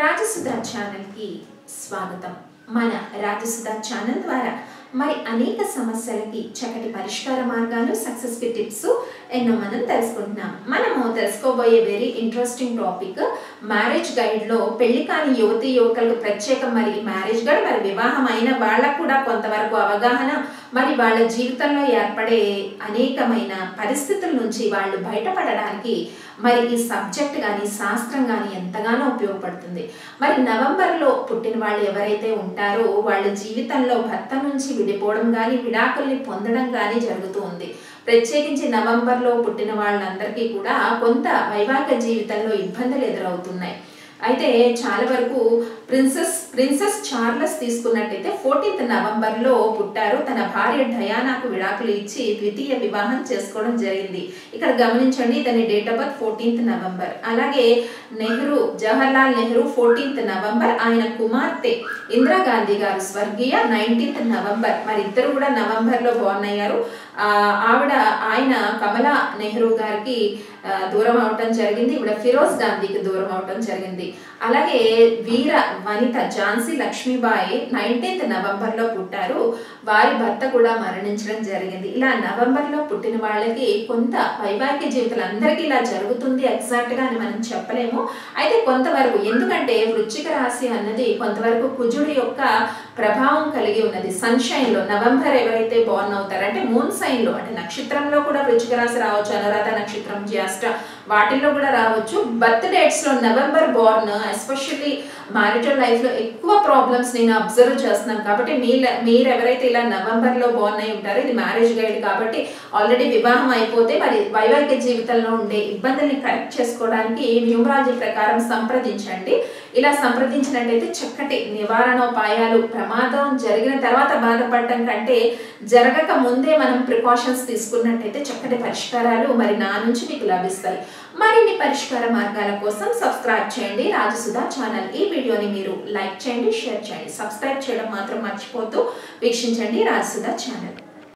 రాజసుధా ఛానల్కి స్వాగతం. మన రాజసుధ ఛానల్ ద్వారా మరి అనేక సమస్యలకి చక్కటి పరిష్కార మార్గాలు సక్సెస్ టిప్స్ ఎన్నో మనం తెలుసుకుంటున్నాం. మనము తెలుసుకోబోయే వెరీ ఇంట్రెస్టింగ్ టాపిక్ మ్యారేజ్ గైడ్లో పెళ్ళి కాని యువతి యువకులకు ప్రత్యేకం మరి మ్యారేజ్ గైడ్ మరి వివాహం అయిన వాళ్ళకు కూడా కొంతవరకు అవగాహన మరి వాళ్ళ జీవితంలో ఏర్పడే అనేకమైన పరిస్థితుల నుంచి వాళ్ళు బయటపడడానికి మరి ఈ సబ్జెక్ట్ కానీ శాస్త్రం కానీ ఎంతగానో ఉపయోగపడుతుంది. మరి నవంబర్లో పుట్టిన వాళ్ళు ఎవరైతే ఉంటారో వాళ్ళ జీవితంలో భర్త నుంచి విడిపోవడం కానీ విడాకుల్ని పొందడం కానీ జరుగుతూ ఉంది. ప్రత్యేకించి నవంబర్లో పుట్టిన వాళ్ళందరికీ కూడా కొంత వైవాహిక జీవితంలో ఇబ్బందులు ఎదురవుతున్నాయి. అయితే చాలా వరకు ప్రిన్సెస్ ప్రిన్సెస్ చార్లెస్ తీసుకున్నట్టయితే ఫోర్టీన్త్ నవంబర్లో పుట్టారు. తన భార్య డయానాకు విడాకులు ఇచ్చి ద్వితీయ వివాహం చేసుకోవడం జరిగింది. ఇక్కడ గమనించండి ఇతని date of birth fourteenth November. అలాగే నెహ్రూ జవహర్లాల్ నెహ్రూ ఫోర్టీన్త్ నవంబర్. ఆయన కుమార్తె ఇందిరాగాంధీ గారు స్వర్గీయ నైన్టీన్త్ నవంబర్. మరి ఇద్దరు కూడా నవంబర్లో బోర్న్ అయ్యారు. ఆవిడ ఆయన కమలా నెహ్రూ గారికి దూరం అవటం జరిగింది. ఇవిడ ఫిరోజ్ గాంధీకి దూరం అవటం జరిగింది. అలాగే వీర వనిత ఝాన్సీ లక్ష్మీబాయి నైన్టీన్త్ నవంబర్లో పుట్టారు. వారి భర్త కూడా మరణించడం జరిగింది. ఇలా నవంబర్లో పుట్టిన వాళ్ళకి కొంత వైవాహిక జీవితాలు అందరికీ ఇలా జరుగుతుంది ఎగ్జాక్ట్గా అని మనం చెప్పలేము. అయితే కొంతవరకు ఎందుకంటే వృశ్చిక రాశి అన్నది కొంతవరకు కుజుడి యొక్క ప్రభావం కలిగి ఉన్నది. సన్షైన్లో నవంబర్ ఎవరైతే బోర్న్ అవుతారు అంటే మూన్ సైన్లో అంటే నక్షత్రంలో కూడా వృశ్చిక రాశి రావచ్చు అనురాధ నక్షత్రం జ్యేష్ఠ వాటిల్లో కూడా రావచ్చు. బర్త్ డేట్స్లో నవంబర్ బోర్న్ ఎస్పెషల్లీ మ్యారిటల్ లైఫ్లో ఎక్కువ ప్రాబ్లమ్స్ నేను అబ్జర్వ్ చేస్తున్నాను. కాబట్టి మీరు ఎవరైతే ఇలా నవంబర్లో బాగున్నాయి అయి ఉంటారు. ఇది మ్యారేజ్ గైడ్ కాబట్టి ఆల్రెడీ వివాహం అయిపోతే మరి వైవాహిక జీవితంలో ఉండే ఇబ్బందుల్ని కరెక్ట్ చేసుకోవడానికి న్యూమరాలజీ ప్రకారం సంప్రదించండి. ఇలా సంప్రదించినట్టయితే చక్కటి నివారణోపాయాలు ప్రమాదం జరిగిన తర్వాత బాధపడటం కంటే జరగక ముందే మనం ప్రికాషన్స్ తీసుకున్నట్టయితే చక్కటి పరిష్కారాలు మరి నా నుంచి మీకు లభిస్తాయి. మరిన్ని పరిష్కార మార్గాల కోసం సబ్స్క్రైబ్ చేయండి. రాజసుధా ఛానల్. ఈ వీడియోని మీరు లైక్ చేయండి షేర్ చేయండి. సబ్స్క్రైబ్ చేయడం మాత్రం మర్చిపోతూ వీక్షించండి రాజసుధా ఛానల్.